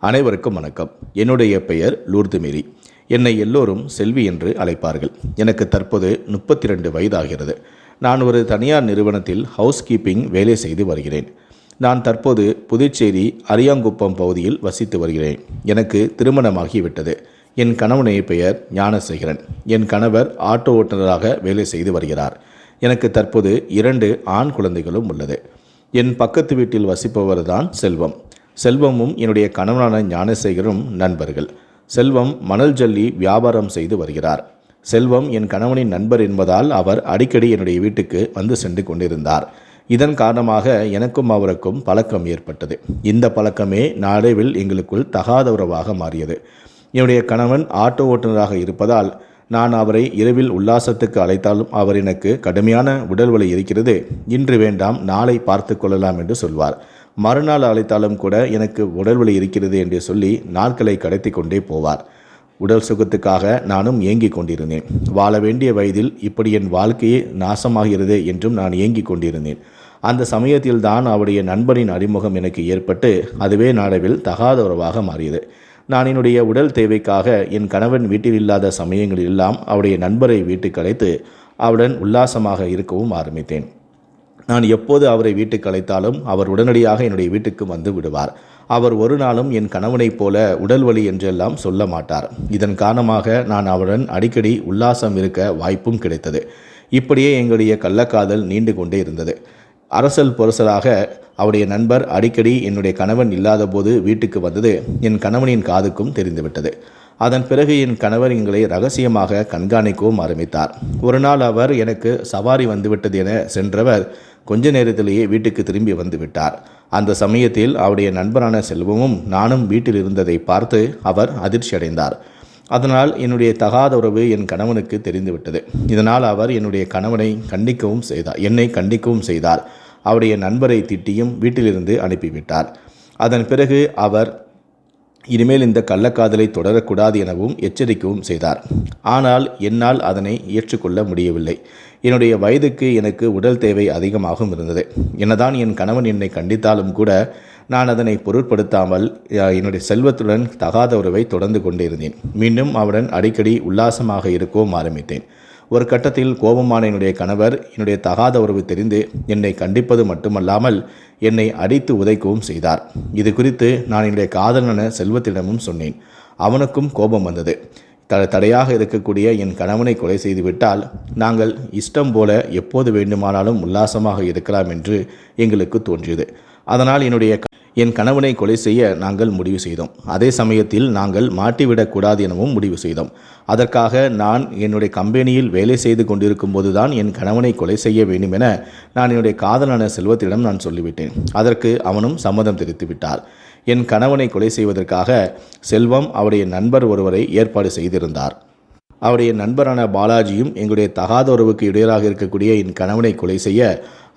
அனைவருக்கும் வணக்கம். என்னுடைய பெயர் லூர்து மேரி என்னை எல்லோரும் செல்வி என்று அழைப்பார்கள். எனக்கு தற்போது முப்பத்தி ரெண்டு வயதாகிறது. நான் ஒரு தனியார் நிறுவனத்தில் ஹவுஸ் கீப்பிங் வேலை செய்து வருகிறேன். நான் தற்போது புதுச்சேரி அரியாங்குப்பம் பகுதியில் வசித்து வருகிறேன். எனக்கு திருமணமாகிவிட்டது. என் கணவனுடைய பெயர் ஞானசேகரன். என் கணவர் ஆட்டோ ஓட்டுநராக வேலை செய்து வருகிறார். எனக்கு தற்போது இரண்டு ஆண் குழந்தைகளும் உள்ளது. என் பக்கத்து வீட்டில் வசிப்பவர் தான் செல்வம். செல்வமும் என்னுடைய கணவனான ஞானசேகரும் நண்பர்கள். செல்வம் மணல் ஜல்லி வியாபாரம் செய்து வருகிறார். செல்வம் என் கணவனின் நண்பர் என்பதால் அவர் அடிக்கடி என்னுடைய வீட்டுக்கு வந்து சென்று கொண்டிருந்தார். இதன் காரணமாக எனக்கும் அவருக்கும் பழக்கம் ஏற்பட்டது. இந்த பழக்கமே நாடைவில் எங்களுக்குள் தகாத உறவாக மாறியது. என்னுடைய கணவன் ஆட்டோ ஓட்டுநராக இருப்பதால் நான் அவரை இரவில் உல்லாசத்துக்கு அழைத்தாலும் அவர் எனக்கு கடுமையான உடல் வலி இருக்கிறது. இன்று வேண்டாம் நாளை பார்த்து கொள்ளலாம் என்று சொல்வார். மறுநாள் அழைத்தாலும் கூட எனக்கு உடல் வலி இருக்கிறது என்று சொல்லி நாட்களை கடத்தி கொண்டே போவார். உடல் சுகத்துக்காக நானும் ஏங்கிக் கொண்டிருந்தேன். வாழ வேண்டிய வயதில் இப்படி என் வாழ்க்கையே நாசமாகிறது என்றும் நான் ஏங்கிக் கொண்டிருந்தேன். அந்த சமயத்தில் தான் அவருடைய நண்பரின் அறிமுகம் எனக்கு ஏற்பட்டு அதுவே நாடவில் தகாத உறவாக மாறியது. நான் என்னுடைய உடல் தேவைக்காக என் கணவன் வீட்டில் இல்லாத சமயங்களில் எல்லாம் அவருடைய நண்பரை வீட்டுக்கு அழைத்து அவருடன் உல்லாசமாக இருக்கவும் ஆரம்பித்தேன். நான் எப்போது அவரை வீட்டுக்கு அழைத்தாலும் அவர் உடனடியாக என்னுடைய வீட்டுக்கு வந்து விடுவார். அவர் ஒரு நாளும் என் கணவனைப் போல உடல் வலி என்றெல்லாம் சொல்ல மாட்டார். இதன் காரணமாக நான் அவருடன் அடிக்கடி உல்லாசம் இருக்க வாய்ப்பும் கிடைத்தது. இப்படியே எங்களுடைய கள்ளக்காதல் நீண்டு கொண்டே இருந்தது. அரசல் பொரசலாக அவருடைய நண்பர் அடிக்கடி என்னுடைய கணவன் இல்லாத போது வீட்டுக்கு வந்தது என் கணவனின் காதுக்கும் தெரிந்துவிட்டது. அதன் பிறகு என் கணவர் எங்களை ரகசியமாக கண்காணிக்கவும் ஆரம்பித்தார். ஒரு நாள் அவர் எனக்கு சவாரி வந்துவிட்டது என சென்றவர் கொஞ்ச நேரத்திலேயே வீட்டுக்கு திரும்பி வந்து விட்டார் அந்த சமயத்தில் அவருடைய நண்பரான செல்வமும் நானும் வீட்டில் இருந்ததை பார்த்து அவர் அதிர்ச்சி அடைந்தார் அதனால் என்னுடைய தகாத உறவு என் கணவனுக்கு தெரிந்துவிட்டது. இதனால் அவர் என்னுடைய கணவனை கண்டிக்கவும் செய்தார் என்னை கண்டிக்கவும் செய்தார். அவருடைய நண்பரை திட்டியும் வீட்டிலிருந்து அனுப்பிவிட்டார். அதன் பிறகு அவர் இனிமேல் இந்த கள்ளக்காதலை தொடரக்கூடாது எனவும் எச்சரிக்கவும் செய்தார். ஆனால் என்னால் அதனை ஏற்றுக்கொள்ள முடியவில்லை. என்னுடைய வயதுக்கு எனக்கு உடல் தேவை அதிகமாகவும் இருந்தது. என்னதான் என் கணவன் என்னை கண்டித்தாலும் கூட நான் அதனை பொருட்படுத்தாமல் என்னுடைய செல்வத்துடன் தகாத உறவை தொடர்ந்து கொண்டிருந்தேன். மீண்டும் அவருடன் அடிக்கடி உல்லாசமாக இருக்கவும் ஆரம்பித்தேன். ஒரு கட்டத்தில் கோபமான என்னுடைய கணவர் என்னுடைய தகாத உறவு தெரிந்து என்னை கண்டிப்பது மட்டுமல்லாமல் என்னை அடித்து உதைக்கவும் செய்தார். இது குறித்து நான் என்னுடைய காதலனான செல்வத்திடமும் சொன்னேன். அவனுக்கும் கோபம் வந்தது. த தடையாக இருக்கக்கூடிய என் கணவனை கொலை செய்துவிட்டால் நாங்கள் இஷ்டம் போல எப்போது வேண்டுமானாலும் உல்லாசமாக இருக்கலாம் என்று எங்களுக்கு தோன்றியது. அதனால் என்னுடைய என் கணவனை கொலை செய்ய நாங்கள் முடிவு செய்தோம். அதே சமயத்தில் நாங்கள் மாட்டிவிடக்கூடாது எனவும் முடிவு செய்தோம். அதற்காக நான் என்னுடைய கம்பெனியில் வேலை செய்து கொண்டிருக்கும் போதுதான் என் கணவனை கொலை செய்ய வேண்டும் என நான் என்னுடைய காதலான செல்வத்திடம் நான் சொல்லிவிட்டேன். அதற்கு அவனும் சம்மதம் தெரிவித்து விட்டார் என் கணவனை கொலை செய்வதற்காக செல்வம் அவருடைய நண்பர் ஒருவரை ஏற்பாடு செய்திருந்தார். அவருடைய நண்பரான பாலாஜியும் எங்களுடைய தகாத உறவுக்கு இடையராக இருக்கக்கூடிய என் கணவனை கொலை செய்ய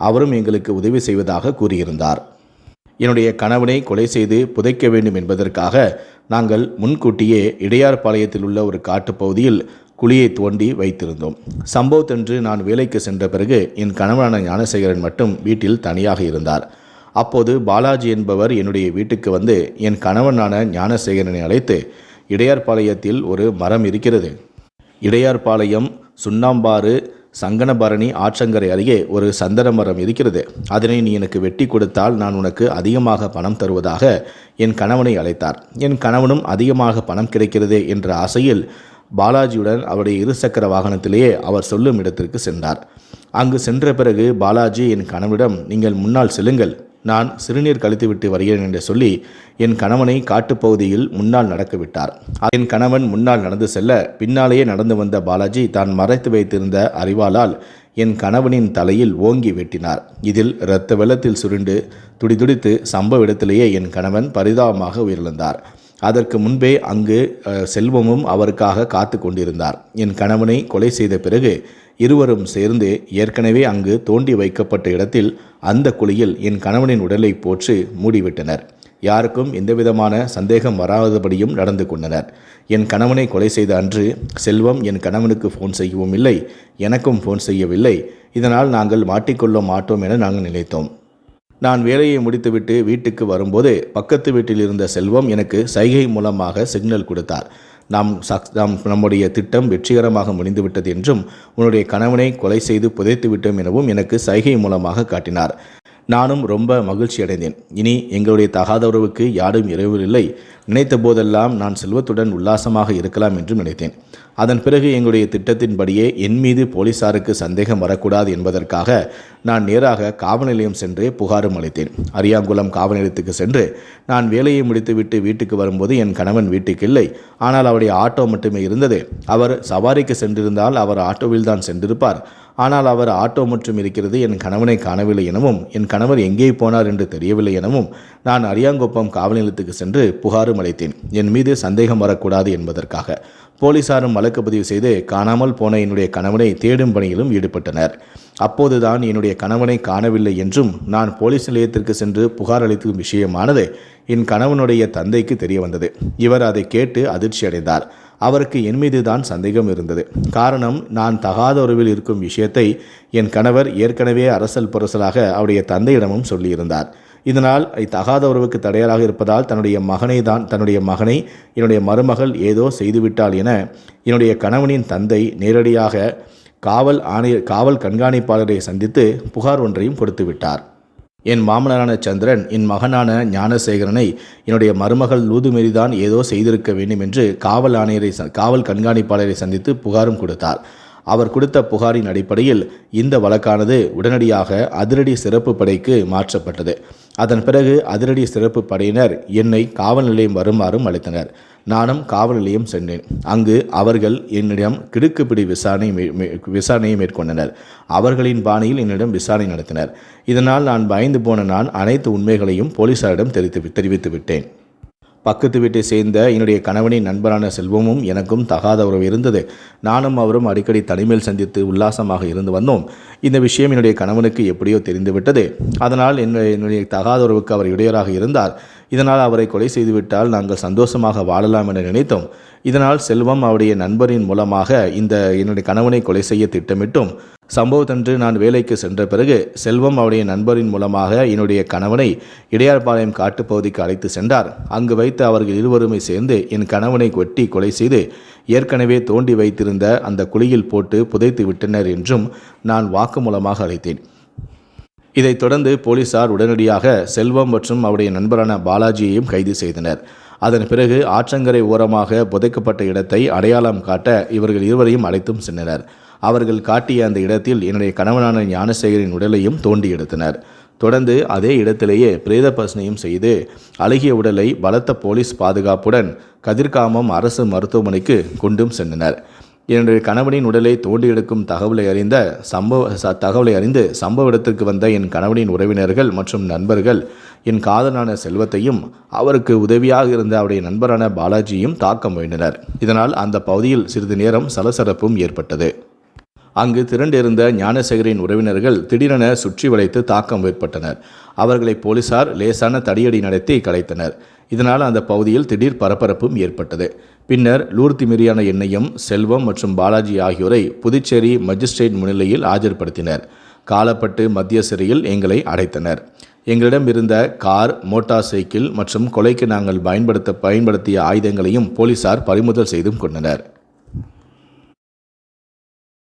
அவரும் எங்களுக்கு உதவி செய்வதாக கூறியிருந்தார். என்னுடைய கணவனை கொலை செய்து புதைக்க வேண்டும் என்பதற்காக நாங்கள் முன்கூட்டியே இடையார்பாளையத்தில் உள்ள ஒரு காட்டுப்பகுதியில் குழியை தோண்டி வைத்திருந்தோம். சம்பவத்தன்று நான் வேலைக்கு சென்ற பிறகு என் கணவனான ஞானசேகரன் மட்டும் வீட்டில் தனியாக இருந்தார். அப்போது பாலாஜி என்பவர் என்னுடைய வீட்டுக்கு வந்து என் கணவனான ஞானசேகரனை அழைத்து இடையார்பாளையத்தில் ஒரு மரம் இருக்கிறது. இடையார்பாளையம் சுண்ணாம்பாறு சங்கனபரணி ஆற்றங்கரை அருகே ஒரு சந்தன மரம் இருக்கிறது. அதனை நீ எனக்கு வெட்டி கொடுத்தால் நான் உனக்கு அதிகமாக பணம் தருவதாக என் கணவனை அழைத்தார். என் கணவனும் அதிகமாக பணம் கிடைக்கிறது என்ற ஆசையில் பாலாஜியுடன் அவருடைய இருசக்கர வாகனத்திலேயே அவர் சொல்லும் இடத்திற்கு சென்றார். அங்கு சென்ற பிறகு பாலாஜி என் கணவனிடம் நீங்கள் முன்னால் செல்லுங்கள். நான் சிறுநீர் கழித்துவிட்டு வருகிறேன் என்று சொல்லி என் கணவனை காட்டுப்பகுதியில் முன்னால் நடக்க விட்டார். என் கணவன் முன்னால் நடந்து செல்ல பின்னாலேயே நடந்து வந்த பாலாஜி தான் மறைத்து வைத்திருந்த அறிவாளால் என் கணவனின் தலையில் ஓங்கி வெட்டினார். இதில் இரத்த வெள்ளத்தில் சுருண்டு துடிதுடித்து சம்பவ இடத்திலேயே என் கணவன் பரிதாபமாக உயிரிழந்தார். அதற்கு முன்பே அங்கு செல்வமும் அவருக்காக காத்து கொண்டிருந்தார். என் கணவனை கொலை செய்த பிறகு இருவரும் சேர்ந்து ஏற்கனவே அங்கு தோண்டி வைக்கப்பட்ட இடத்தில் அந்த குழியில் என் கணவனின் உடலை போற்று மூடிவிட்டனர். யாருக்கும் எந்தவிதமான சந்தேகம் வராதபடியும் நடந்து கொண்டனர். என் கணவனை கொலை செய்த அன்று செல்வம் என் கணவனுக்கு ஃபோன் செய்யவும் இல்லை எனக்கும் ஃபோன் செய்யவில்லை. இதனால் நாங்கள் மாட்டிக்கொள்ள மாட்டோம் என நாங்கள் நினைத்தோம். நான் வேலையை முடித்துவிட்டு வீட்டுக்கு வரும்போது பக்கத்து வீட்டில் இருந்த செல்வம் எனக்கு சைகை மூலமாக சிக்னல் கொடுத்தார். நாம் சக் நாம் நம்முடைய திட்டம் வெற்றிகரமாக முடிந்துவிட்டது என்றும் உன்னுடைய கணவனை கொலை செய்து புதைத்து விட்டோம் எனவும் எனக்கு சைகை மூலமாக காட்டினார். நானும் ரொம்ப மகிழ்ச்சி அடைந்தேன். இனி எங்களுடைய தகாத உறவுக்கு யாரும் இல்லை. நினைத்த போதெல்லாம் நான் செல்வத்துடன் உல்லாசமாக இருக்கலாம் என்றும் நினைத்தேன். அதன் பிறகு எங்களுடைய திட்டத்தின்படியே என் மீது போலீசாருக்கு சந்தேகம் வரக்கூடாது என்பதற்காக நான் நேராக காவல் நிலையம் சென்று புகாரும் அளித்தேன். அரியாங்குளம் காவல் நிலையத்துக்கு சென்று நான் வேலையை முடித்துவிட்டு வீட்டுக்கு வரும்போது என் கணவன் வீட்டுக்கு இல்லை. ஆனால் அவருடைய ஆட்டோ மட்டுமே இருந்தது. அவர் சவாரிக்கு சென்றிருந்தால் அவர் ஆட்டோவில் தான் சென்றிருப்பார். ஆனால் அவர் ஆட்டோ மற்றும் இருக்கிறது என் கணவனை காணவில்லை எனவும் என் கணவர் எங்கே போனார் என்று தெரியவில்லை எனவும் நான் அரியாங்குப்பம் காவல் நிலையத்துக்கு சென்று புகாரும் அளித்தேன். என் மீது சந்தேகம் வரக்கூடாது என்பதற்காக. போலீசாரும் வழக்கு பதிவு செய்து காணாமல் போன என்னுடைய கணவனை தேடும் பணியிலும் ஈடுபட்டனர். அப்போதுதான் என்னுடைய கணவனை காணவில்லை என்றும் நான் போலீஸ் நிலையத்திற்கு சென்று புகார் அளித்த விஷயமானது என் கணவனுடைய தந்தைக்கு தெரிய வந்தது இவர் அதை கேட்டு அதிர்ச்சி அடைந்தார் அவருக்கு என் மீது தான் சந்தேகம் இருந்தது. காரணம் நான் தகாத உறவில் இருக்கும் விஷயத்தை என் கணவர் ஏற்கனவே அரசல் புரசலாக அவருடைய தந்தையிடமும் சொல்லியிருந்தார். இதனால் தகாத உறவுக்கு தடையராக இருப்பதால் தன்னுடைய மகனை தான் தன்னுடைய மகனை என்னுடைய மருமகள் ஏதோ செய்துவிட்டாள் என என்னுடைய கணவனின் தந்தை நேரடியாக காவல் ஆணைய காவல் கண்காணிப்பாளரை சந்தித்து புகார் ஒன்றையும் கொடுத்து விட்டார் என் மாமனாரான சந்திரன் என் மகனான ஞானசேகரனை என்னுடைய மருமகள் லூதுமெரிதான் ஏதோ செய்திருக்க வேண்டும் என்று காவல் ஆணையரை காவல் கண்காணிப்பாளரை சந்தித்து புகாரும் கொடுத்தார். அவர் கொடுத்த புகாரின் அடிப்படையில் இந்த வழக்கானது உடனடியாக அதிரடி சிறப்பு படைக்கு மாற்றப்பட்டது. அதன் பிறகு அதிரடி சிறப்பு படையினர் என்னை காவல் நிலையம் வருமாறும் அழைத்தனர். நானும் காவல் நிலையம் சென்றேன். அங்கு அவர்கள் என்னிடம் கிடுக்குப்பிடி விசாரணை விசாரணையை மேற்கொண்டனர். அவர்களின் பாணியில் என்னிடம் விசாரணை நடத்தினர். இதனால் நான் பயந்து போன நான் அனைத்து உண்மைகளையும் போலீசாரிடம் தெரிவித்து தெரிவித்து விட்டேன். பக்கத்து வீட்டை சேர்ந்த என்னுடைய கணவனின் நண்பரான செல்வமும் எனக்கும் தகாத உறவு இருந்தது. நானும் அவரும் அடிக்கடி தனிமேல் சந்தித்து உல்லாசமாக இருந்து வந்தோம். இந்த விஷயம் என்னுடைய கணவனுக்கு எப்படியோ தெரிந்துவிட்டது. அதனால் என்னுடைய தகாத உறவுக்கு அவர் இடையராக இருந்தார். இதனால் அவரை கொலை செய்துவிட்டால் நாங்கள் சந்தோஷமாக வாழலாம் என நினைத்தோம். இதனால் செல்வம் அவருடைய நண்பரின் மூலமாக இந்த என்னுடைய கணவனை கொலை செய்ய திட்டமிட்டும். சம்பவத்தன்று நான் வேலைக்கு சென்ற பிறகு செல்வம் அவருடைய நண்பரின் மூலமாக என்னுடைய கணவனை இடையார்பாளையம் காட்டுப்பகுதிக்கு அழைத்து சென்றார். அங்கு வைத்து அவர்கள் இருவருமே சேர்ந்து என் கணவனை கொட்டி கொலை செய்து ஏற்கனவே தோண்டி வைத்திருந்த அந்த குழியில் போட்டு புதைத்து விட்டனர் என்றும் நான் வாக்குமூலமாக அழைத்தேன். இதைத் தொடர்ந்து போலீசார் உடனடியாக செல்வம் மற்றும் அவருடைய நண்பரான பாலாஜியையும் கைது செய்தனர். அதன் பிறகு ஆற்றங்கரை ஓரமாக புதைக்கப்பட்ட இடத்தை அடையாளம் காட்ட இவர்கள் இருவரையும் அழைத்தும் சென்றனர். அவர்கள் காட்டிய அந்த இடத்தில் என்னுடைய கணவனான ஞானசேகரின் உடலையும் தோண்டி எடுத்தனர். தொடர்ந்து அதே இடத்திலேயே பிரேத பசனையும் செய்து அழகிய உடலை பலத்த போலீஸ் பாதுகாப்புடன் கதிர்காமம் அரசு மருத்துவமனைக்கு கொண்டும் சென்றனர். என்னுடைய கணவனின் உடலை தோண்டி எடுக்கும் தகவலை அறிந்த சம்பவ தகவலை அறிந்து சம்பவ இடத்திற்கு வந்த என் கணவனின் உறவினர்கள் மற்றும் நண்பர்கள் என் காதலான செல்வத்தையும் அவருக்கு உதவியாக இருந்த அவருடைய நண்பரான பாலாஜியும் தாக்க முயன்றனர் இதனால் அந்த பகுதியில் சிறிது நேரம் சலசலப்பும் ஏற்பட்டது. அங்கு திரண்டிருந்த ஞானசேகரின் உறவினர்கள் திடீரென சுற்றி வளைத்து தாக்கம் ஏற்பட்டனர். அவர்களை போலீசார் லேசான தடியடி நடத்தி கலைத்தனர். இதனால் அந்த பகுதியில் திடீர் பரபரப்பும் ஏற்பட்டது. பின்னர் லூர்த்தி மீறியான எண்ணையும் செல்வம் மற்றும் பாலாஜி ஆகியோரை புதுச்சேரி மஜிஸ்ட்ரேட் முன்னிலையில் ஆஜர்படுத்தினர். காலப்பட்டு மத்திய சிறையில் எங்களை அடைத்தனர். எங்களிடம் இருந்த கார் மோட்டார் சைக்கிள் மற்றும் கொலைக்கு நாங்கள் பயன்படுத்த பயன்படுத்திய ஆயுதங்களையும் போலீசார் பறிமுதல் செய்தும் கொண்டனர்.